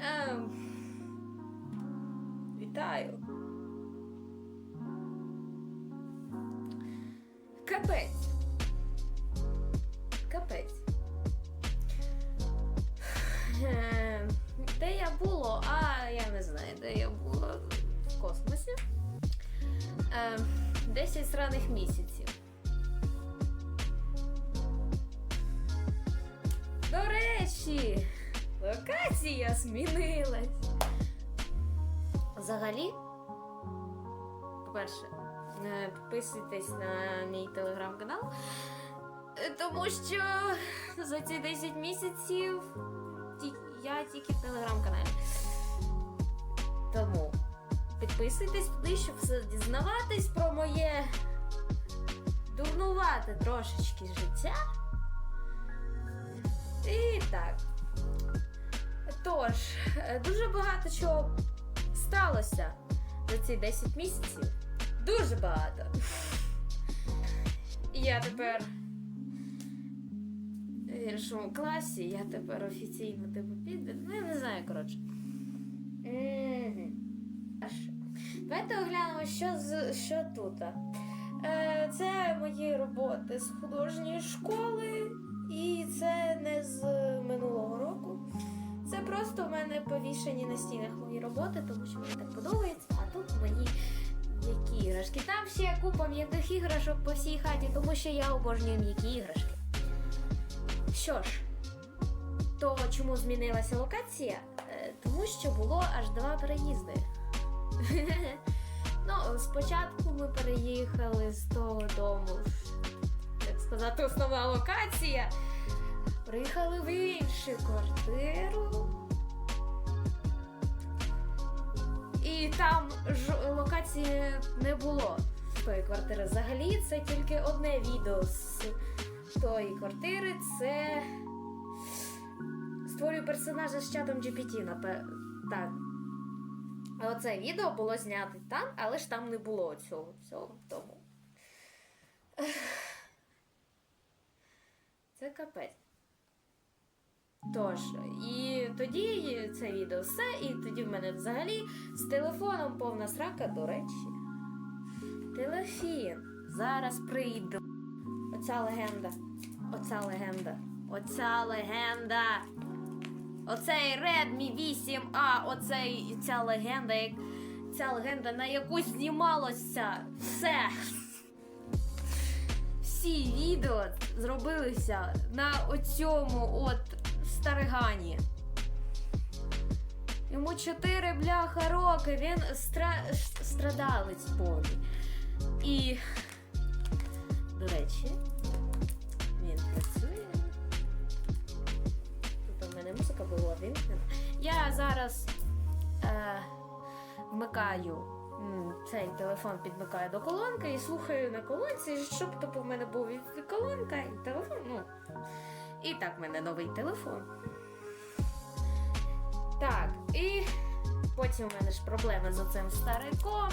Ем, Вітаю. Капець. Капець. Ем, Де я було? А я не знаю, де я була в космосі. Ем, 10 сраних місяців. Речі, локація змінилась. Взагалі, по-перше, підписуйтесь на мій телеграм-канал, е, тому що за ці 10 місяців я тільки в телеграм-каналі. Тому підписуйтесь туди, щоб все дізнаватись про моє дурнувате трошечки життя. І так. Тож, е, дуже багато чого сталося за ці 10 місяців. Дуже багато. Я тепер в іншому класі, я тепер офіційно типу піду. Ну, я не знаю, коротше. Давайте оглянемо, що, з, що тут. Е, це мої роботи з художньої школи, і це не з минулого року. Це просто в мене повішені на стінах мої роботи, тому що мені так подобається. А тут мої м'які іграшки. Там ще купа м'яких іграшок по всій хаті, тому що я обожнюю м'які іграшки. Що ж, то чому змінилася локація? Е, Тому що було аж два переїзди. Ну, спочатку ми переїхали з того дому, сказати, основна локація. Приїхали в іншу квартиру. І там ж локації не було з тої квартири. Взагалі, це тільки одне відео з тої квартири. Це створюю персонажа з чатом GPT, напевно. Так. Оце відео було знято там, але ж там не було цього всього тому. Це капець. Тож, і тоді це відео все, і тоді в мене взагалі з телефоном повна срака, до речі. Телефін. Зараз прийду. Оця легенда. Оця легенда. Оця легенда. Оцей Redmi 8A, оцей ця легенда, як ця легенда, на яку знімалося все. Всі відео зробилися на оцьому от старигані. Йому 4 бляха роки, він стра... страдалець повний. І, до речі, він працює. Тут у мене музика була вимкнена. Я зараз е, вмикаю цей телефон, підмикаю до колонки і слухаю на колонці, щоб типу, в мене був і колонка, і телефон. Ну, і так в мене новий телефон. Так, і потім у мене ж проблеми з оцим стариком.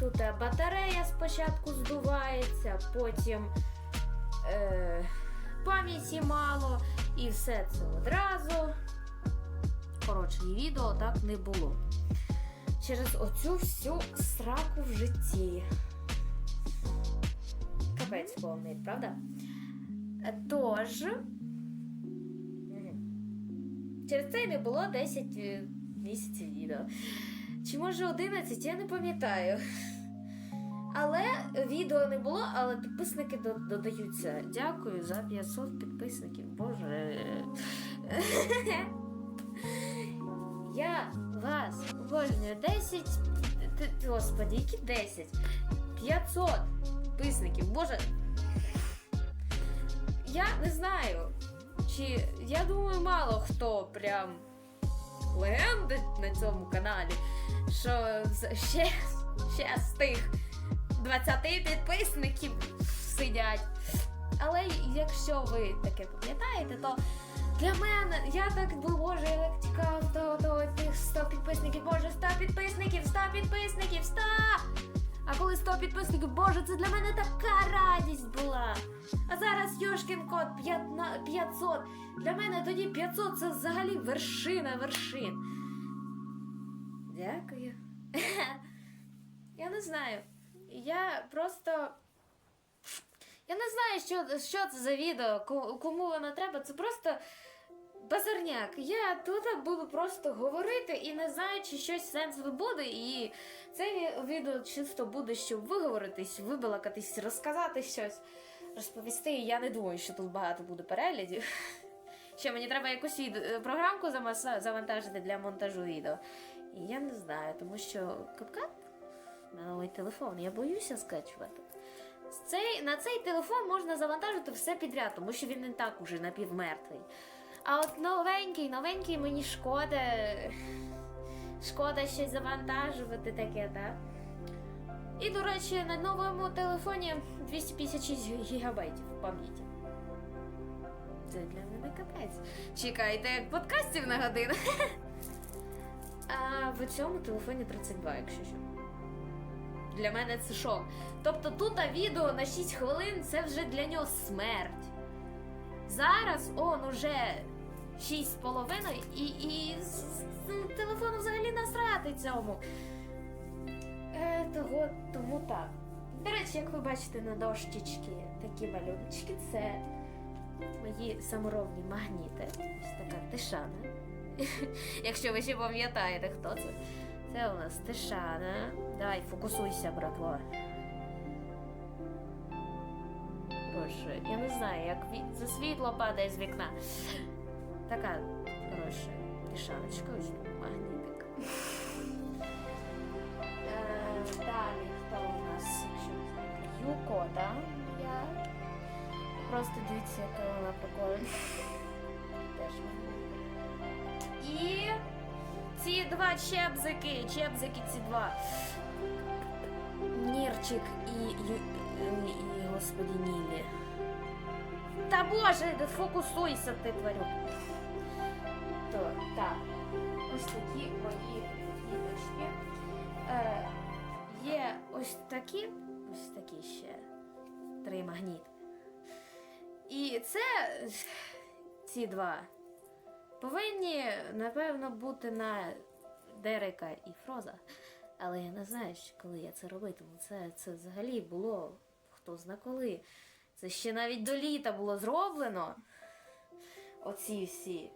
Тут е, батарея спочатку здувається, потім е, пам'яті мало, і все це одразу. Коротше, відео так не було. Через оцю всю сраку в житті. Капець повний, правда? Е, Тож. Через це не було 10 е, місяців відео. Чи може 11, я не пам'ятаю. Але відео не було, але підписники додаються. Дякую за 500 підписників. Боже. Я вас обожнюю 10. т- т- Господи, які 10? 500 підписників. Боже. Я не знаю. Чи я думаю, мало хто прям легенди на цьому каналі, що ще, ще з тих 20 підписників сидять. Але якщо ви таке пам'ятаєте, то для мене я так боже, я так чекав до, до тих 100 підписників, боже, 100 підписників, 100 підписників, 100! А коли 100 підписників, боже, це для мене така радість була. А зараз Йошкін код 500. Для мене тоді 500 це взагалі вершина вершин. Дякую. Я не знаю. Я просто. Я не знаю, що, що це за відео, кому воно треба. Це просто базарняк. Я тут буду просто говорити і не знаю, чи щось сенсове буде. І це відео чисто буде, щоб виговоритись, вибалакатись, розказати щось, розповісти. Я не думаю, що тут багато буде переглядів. Ще мені треба якусь програмку завантажити для монтажу відео. Я не знаю, тому що CapCut – на новий телефон, я боюся скачувати. Цей, на цей телефон можна завантажити все підряд, тому що він не так уже напівмертвий. А от новенький, новенький мені шкода. Шкода щось завантажувати таке, так? І, до речі, на новому телефоні 256 гігабайтів пам'яті. Це для мене капець. Чекайте, як подкастів на годину. А в цьому телефоні 32, якщо що. Для мене це шок. Тобто тут відео на 6 хвилин це вже для нього смерть. Зараз он уже 6,5 і, і телефону взагалі насрати цьому. Е, того, тому так. До речі, як ви бачите на дощечки, такі малюночки, це мої саморобні магніти. Ось така тишана. Якщо ви ще пам'ятаєте, хто це. Це у нас Тишана. Давай, фокусуйся, братва. Боже, я не знаю, як за світло падає з вікна. Така ось тут магнітик. Е, Далі, хто у нас, Юко, да? Я. Просто дивіться, яка вона прикольна. І ці два чебзики, чебзики ці два. Нірчик і, і, і, і господі Нілі. Та боже, да фокусуйся ти, тварю. То, так. Ось такі мої діточки. Е, є ось такі, ось такі ще три магніти. І це ці два повинні, напевно, бути на Дерека і Фроза. Але я не знаю, коли я це робитиму. Це, це взагалі було хто зна коли. Це ще навіть до літа було зроблено. Оці всі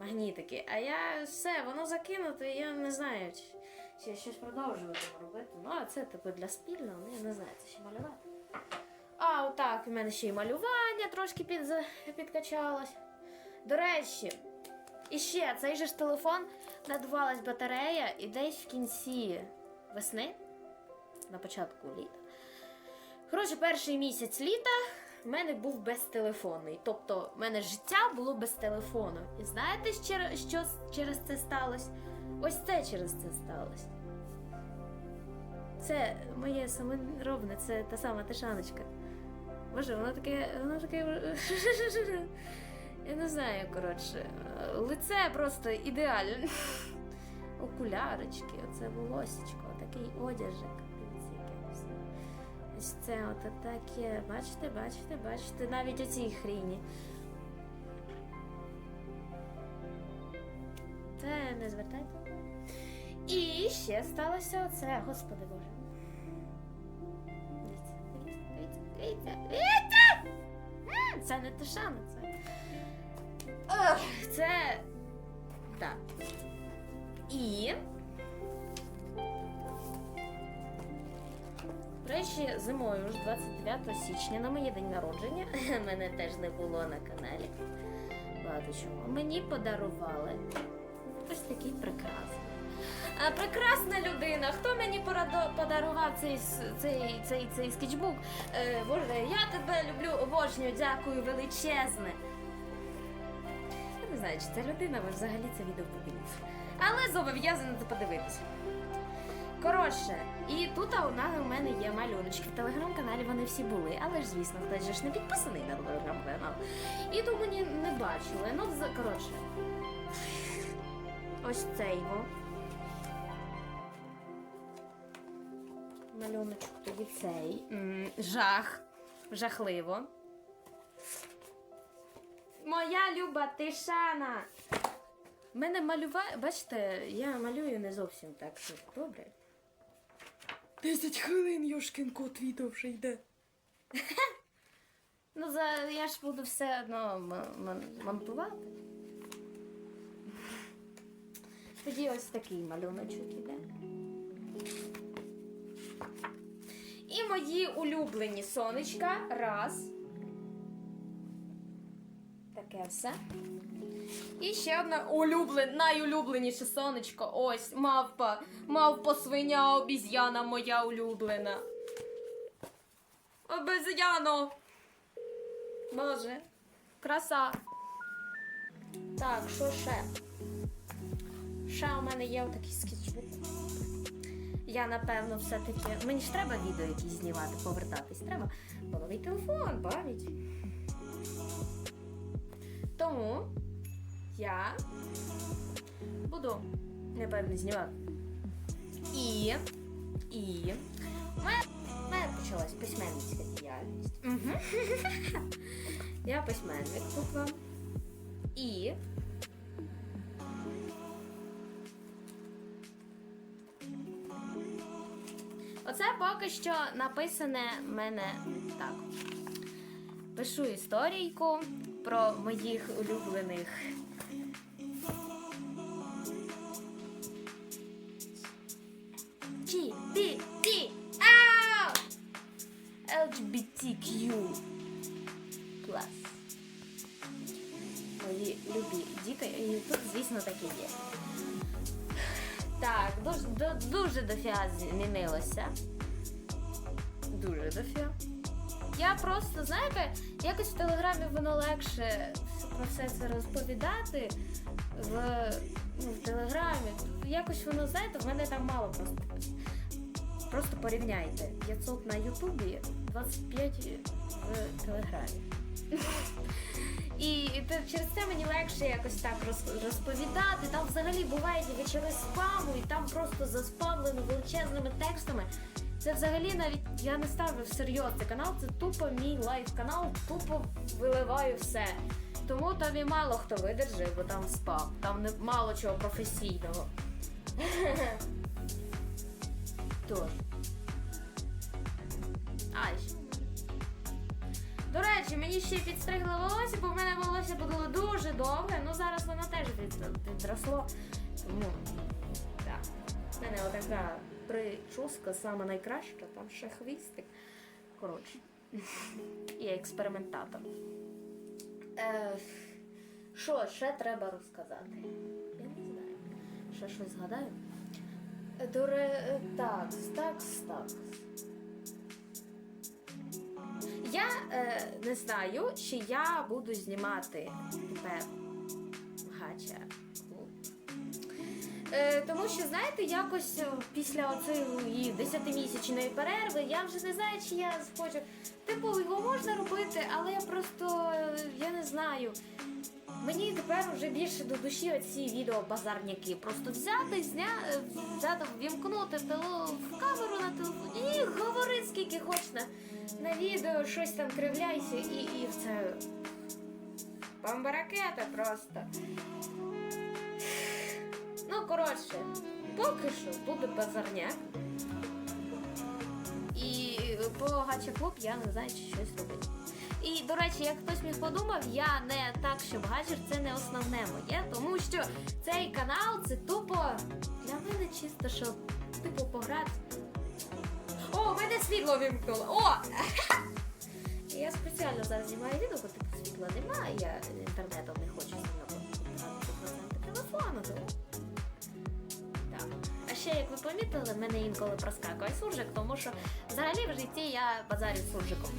магнітики. А я все, воно закинуто, і я не знаю, чи, чи я щось продовжуватиму робити. Ну, а це типу для спільного, ну я не знаю, це ще малювати. А, отак, у мене ще й малювання трошки під, підкачалось. До речі, і ще цей же ж телефон надувалась батарея, і десь в кінці весни, на початку літа. Коротше, перший місяць літа в мене був безтелефонний. Тобто, в мене життя було без телефону. І знаєте, що, через це сталося? Ось це через це сталося. Це моє саморобне, це та сама тишаночка. Боже, воно таке. Воно таке. Я не знаю, коротше. Лице просто ідеальне. Окулярочки, оце волосечко, такий одяжик. Ось це от таке. Бачите, бачите, бачите, навіть оцій хріні. Це не звертайте. І ще сталося оце, господи боже. Дивіться, дивіться, дивіться, дивіться! Це не тишана, це. Ох, це. Так. І. До речі, зимою ж 29 січня на моє день народження мене теж не було на каналі. Багато чого. Мені подарували ось такий прекрасний. А, прекрасна людина. Хто мені подарував цей, цей, цей, цей скетчбук? Е, Боже, я тебе люблю, обожнюю, дякую величезне. Я не знаю, чи ця людина взагалі це відео подивиться. Але зобов'язана це подивитися. Коротше, і тут а, у мене є малюночки. В телеграм-каналі вони всі були, але ж, звісно, хтось же ж не підписаний на телеграм-канал. І тому не, не бачили. Ну, коротше. Ось цей во. малюночок тоді цей. Жах. Жахливо. Моя люба тишана. Мене малюває. Бачите, я малюю не зовсім так що добре. 10 хвилин, Йошкін кот відео вже йде. Ну, за, я ж буду все одно монтувати. Тоді ось такий малюночок іде. І мої улюблені сонечка. Раз. Таке все. І ще одне улюблен, найулюбленіше сонечко. Ось мавпа. Мавпа свиня, обіз'яна моя улюблена. Обезьяно! Боже, краса. Так, що ще? Ще у мене є отакий скетчбук. Я напевно все-таки. Мені ж треба відео якісь знімати, повертатись. Треба бо новий телефон, пам'ять. Тому я буду, напевно, знімати. І. І. У мене, у мене почалась письменницька діяльність. Угу. Я письменник тут вам. І. Оце поки що написане мене так. Пишу історійку про моїх улюблених. Ті, ті, ті, ау! LGBTQ клас. Мої любі діти, і тут, звісно, такі є. Так, дуже, ду- дуже дофіга змінилося. Дуже дофіга. Я просто, знаєте, якось в телеграмі воно легше про все це розповідати в, ну, в телеграмі. Якось воно, знаєте, в мене там мало просто. Просто порівняйте. 500 на Ютубі, 25 в Телеграмі. І через це мені легше якось так розповідати. Там взагалі бувають вечори спаму, і там просто заспамлено величезними текстами. Це взагалі навіть я не ставлю всерйоз цей канал, це тупо мій лайф-канал, тупо виливаю все. Тому там і мало хто видержить, бо там спам. Там не мало чого професійного. Тож. Ай. До речі, мені ще підстригли волосся, бо в мене волосся було дуже довге. Ну зараз воно теж від- відросло. Тому так. В мене отака прическа саме найкраща, там ще хвістик. Коротше. Я експериментатор. Е, що ще треба розказати? Я не знаю. Ще щось згадаю. Е, До ре... Так, так, так. Я е, не знаю, чи я буду знімати тепер гача. Е, тому що, знаєте, якось е, після оцієї 10-місячної перерви я вже не знаю, чи я схочу. Типу, його можна робити, але я просто е, я не знаю. Мені тепер вже більше до душі оці відео базарняки. Просто взяти, зня... е, взяти, вімкнути в камеру на телефоні і говори скільки хочеш на, на відео, щось там кривляйся і, і все. Бомбаракета просто. Коротше, поки що буде базарняк. І по гача клуб я не знаю, чи щось робити. І, до речі, як хтось міг подумав, я не так, щоб гачер це не основне моє, тому що цей канал це тупо для мене чисто, щоб типу пограти. О, у мене світло вимкнуло! О! Я спеціально зараз знімаю відео, бо типу світла немає, я інтернетом не хочу знімати телефону. Ще, як ви помітили, мене інколи проскакує суржик, тому що взагалі в житті я базарю суржиком.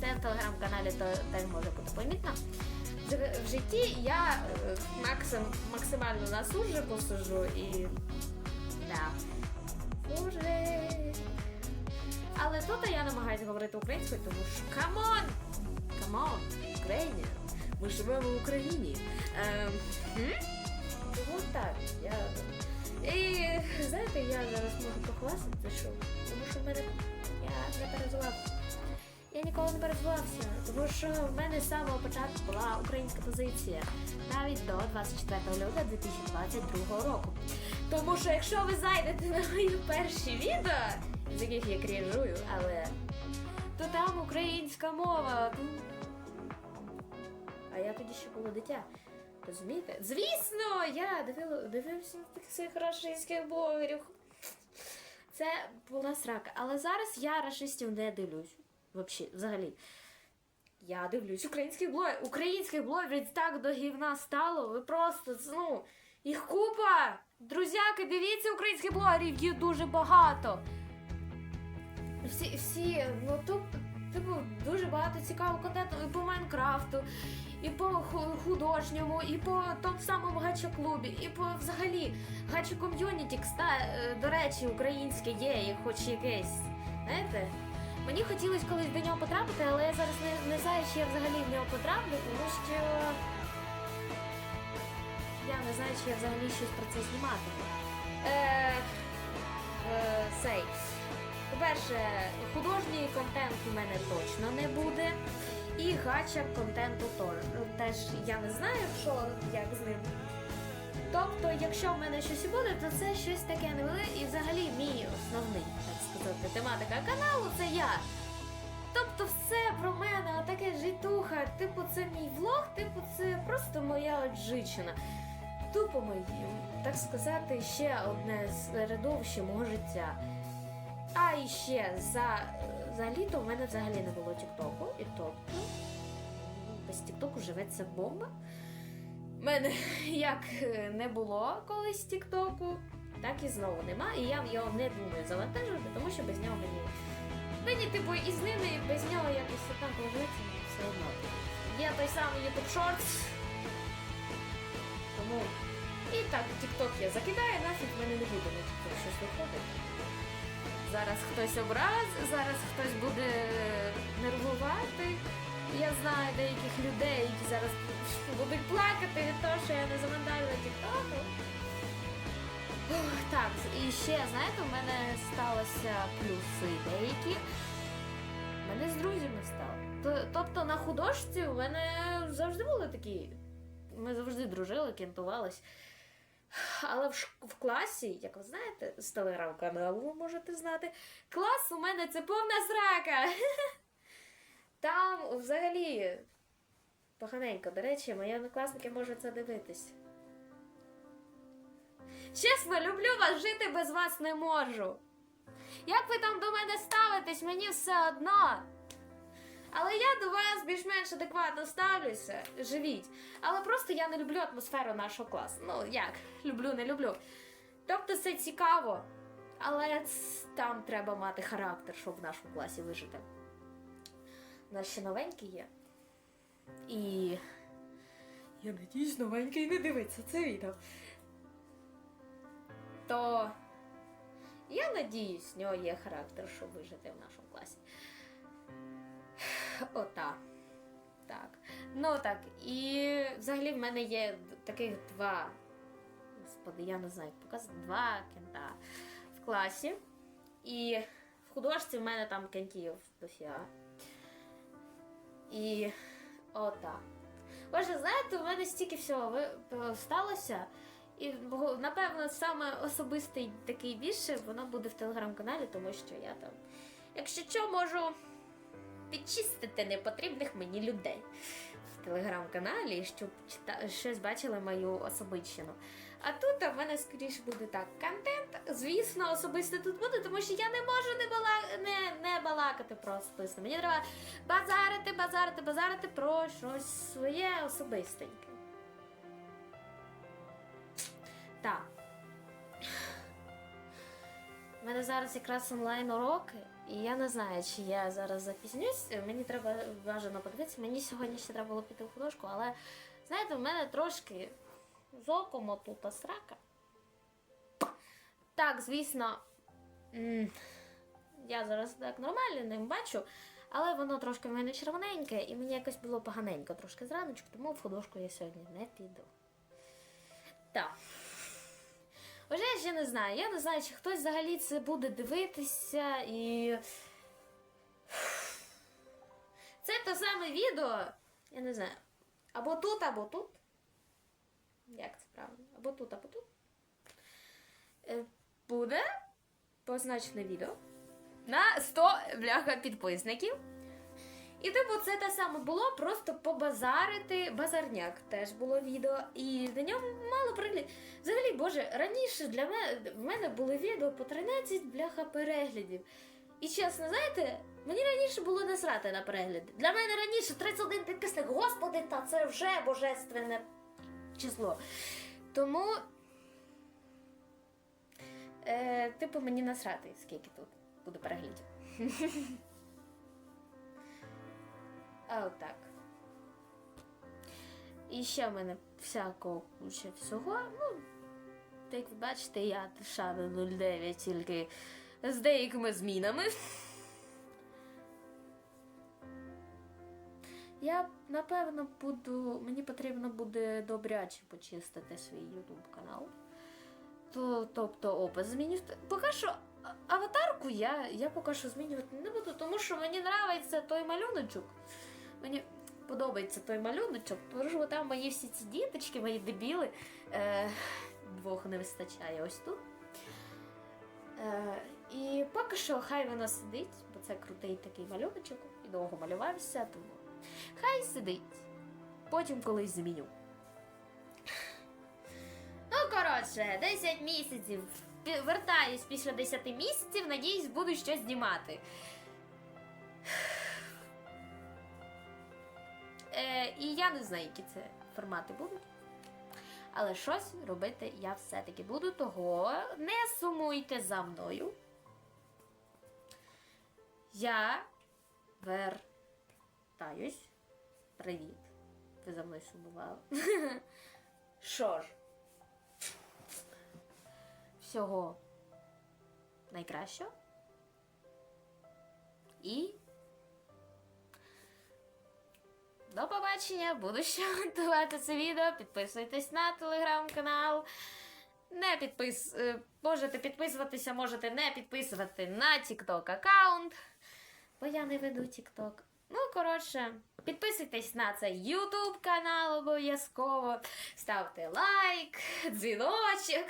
Це в телеграм-каналі теж може бути помітно. В житті я е, максим, максимально на суржику сижу і. Да. Суржик. Але тут я намагаюся говорити українською, тому що камон! Камон! Україні! Ми живемо в Україні. Ем? Тому так, я. І знаєте, я зараз можу похвастати, що тому що в мене я не перезвався. Я ніколи не перезвався, тому що в мене з самого початку була українська позиція, навіть до 24 лютого 2022 року. Тому що якщо ви зайдете на мої перші відео, з яких я крінжую, але то там українська мова. А я тоді ще було дитя. Розумієте? Звісно, я дивився на всіх рашистських блогерів. Це була срака. Але зараз я рашистів не дивлюсь. Вообще, взагалі. Я дивлюсь українських блогерів. Українських блогерів так до гівна стало. Ви просто, ну, їх купа. Друзяки, дивіться українських блогерів, їх дуже багато. Всі, всі, ну тут, типу, дуже багато цікавого контенту і по Майнкрафту, і по художньому, і по тому самому гача-клубі, і по взагалі гача ком'юніті, е, до речі, українське є, хоч якесь. Знаєте? Мені хотілося колись до нього потрапити, але я зараз не, не знаю, чи я взагалі в нього потраплю, тому що я не знаю, чи я взагалі щось про це знімати. Е, е, сей. По-перше, художній контент у мене точно не буде. І гача контенту тор- теж я не знаю, що як з ним. Тобто, якщо в мене щось і буде, то це щось таке невелике і взагалі мій основний, так сказати, тематика каналу це я. Тобто все про мене, отаке житуха, типу, це мій влог, типу, це просто моя от. Тупо моє, так сказати, ще одне середовище мого життя. А і ще за, за літо в мене взагалі не було Тіктоку, і тобто без Тіктоку живеться бомба. У мене як е, не було колись Тіктоку, так і знову нема. І я його не думаю завантажувати, тому що без нього мені. Мені, типу, і з ними, і без нього якось однаково жити все одно. Є той самий YouTube Shorts. Тому. І так, TikTok я закидаю, нафіг в мене не буде на TikTok щось виходить. Зараз хтось образ, зараз хтось буде нервувати. Я знаю деяких людей, які зараз будуть плакати від того, що я не завантажила тіктоку. Так, і ще, знаєте, у мене сталося плюси деякі. Мене з друзями стало. Тобто на художці у мене завжди були такі. Ми завжди дружили, кентувались. Але в, в класі, як ви знаєте, з телеграм-каналу ви можете знати, клас у мене це повна срака. Там взагалі поганенько. До речі, мої однокласники можуть це дивитись. Чесно, люблю вас, жити без вас не можу. Як ви там до мене ставитесь, мені все одно. Але я до вас більш-менш адекватно ставлюся, живіть. Але просто я не люблю атмосферу нашого класу. Ну як, люблю, не люблю. Тобто це цікаво, але там треба мати характер, щоб в нашому класі вижити. У нас ще новенький є. І. Я надіюсь, новенький не дивиться це відео. То я надіюсь, в нього є характер, щоб вижити в нашому. Ота. Так. Ну так. І взагалі в мене є таких два. Господи, я не знаю, як показати. Два кента в класі. І в художці в мене там кентів дофіга. І ота. Боже, знаєте, у мене стільки всього сталося. І напевно, саме особистий такий більше, воно буде в телеграм-каналі, тому що я там, якщо що, можу підчистити непотрібних мені людей в телеграм-каналі, щоб чита... щось бачили мою особищину. А тут в мене скоріше буде так. Контент, звісно, особисто тут буде, тому що я не можу не, бала... не, не балакати про особисто. Мені треба базарити, базарити, базарити про щось своє особистеньке. У мене зараз якраз онлайн уроки, і я не знаю, чи я зараз запізнюсь. Мені треба бажано подивитися. Мені сьогодні ще треба було піти в художку, але знаєте, в мене трошки з оком отута срака. Так, звісно, я зараз так нормально ним бачу, але воно трошки в мене червоненьке, і мені якось було поганенько трошки зраночку, тому в художку я сьогодні не піду. Так. Вже я не знаю. Я не знаю, чи хтось взагалі це буде дивитися і. Це те саме відео. Я не знаю. Або тут, або тут. Як це правильно? Або тут, або тут. Е, Буде позначене відео на 100 бляха підписників. І типу, це те саме було, просто побазарити базарняк теж було відео, і на ньому мало приглядів. Взагалі, боже, раніше для мене в мене були відео по 13 бляха переглядів. І чесно, знаєте, мені раніше було насрати на перегляди. Для мене раніше 31 підписник, господи, та це вже божественне число. Тому, е, типу, мені насрати, скільки тут буде переглядів. А отак. І ще в мене всякого куча всього. Ну, як ви бачите, я Shadow 09 тільки з деякими змінами. Я напевно буду. Мені потрібно буде добряче почистити свій YouTube канал. То, тобто опис змінювати. Поки що аватарку я, я поки що змінювати не буду, тому що мені подобається той малюночок. Мені подобається той малюночок, тому що там мої всі ці діточки, мої дебіли. Е, двох не вистачає ось тут. Е, і поки що хай воно сидить, бо це крутий такий малюночок, і довго малювався, тому хай сидить. Потім колись зміню. Ну, коротше, 10 місяців. Вертаюсь після 10 місяців, надіюсь, буду щось знімати. Е, і я не знаю, які це формати будуть. Але щось робити я все-таки буду, того не сумуйте за мною. Я вертаюсь. Привіт. Ви за мною сумували. Що ж, всього найкращого. І до побачення, буду ще готувати це відео. Підписуйтесь на телеграм-канал. Не підпис... е, Можете підписуватися, можете не підписувати на TikTok аккаунт, бо я не веду TikTok. Ну, коротше, підписуйтесь на цей YouTube канал обов'язково. Ставте лайк, дзвіночок.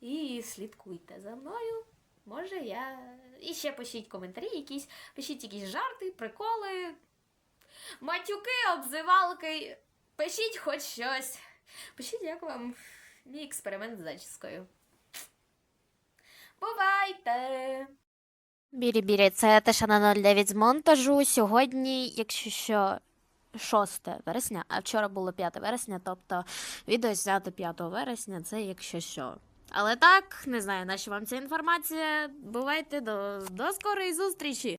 І слідкуйте за мною. Може, я. І ще пишіть коментарі якісь, пишіть якісь жарти, приколи, матюки, обзивалки. Пишіть хоч щось. Пишіть, як вам мій експеримент з зачіскою. Бувайте! Бірі-бірі, це Тишана 09 з монтажу. Сьогодні, якщо що, 6 вересня, а вчора було 5 вересня, тобто відео знято 5 вересня, це якщо що. Але так, не знаю, нащо вам ця інформація. Бувайте до, до скорої зустрічі!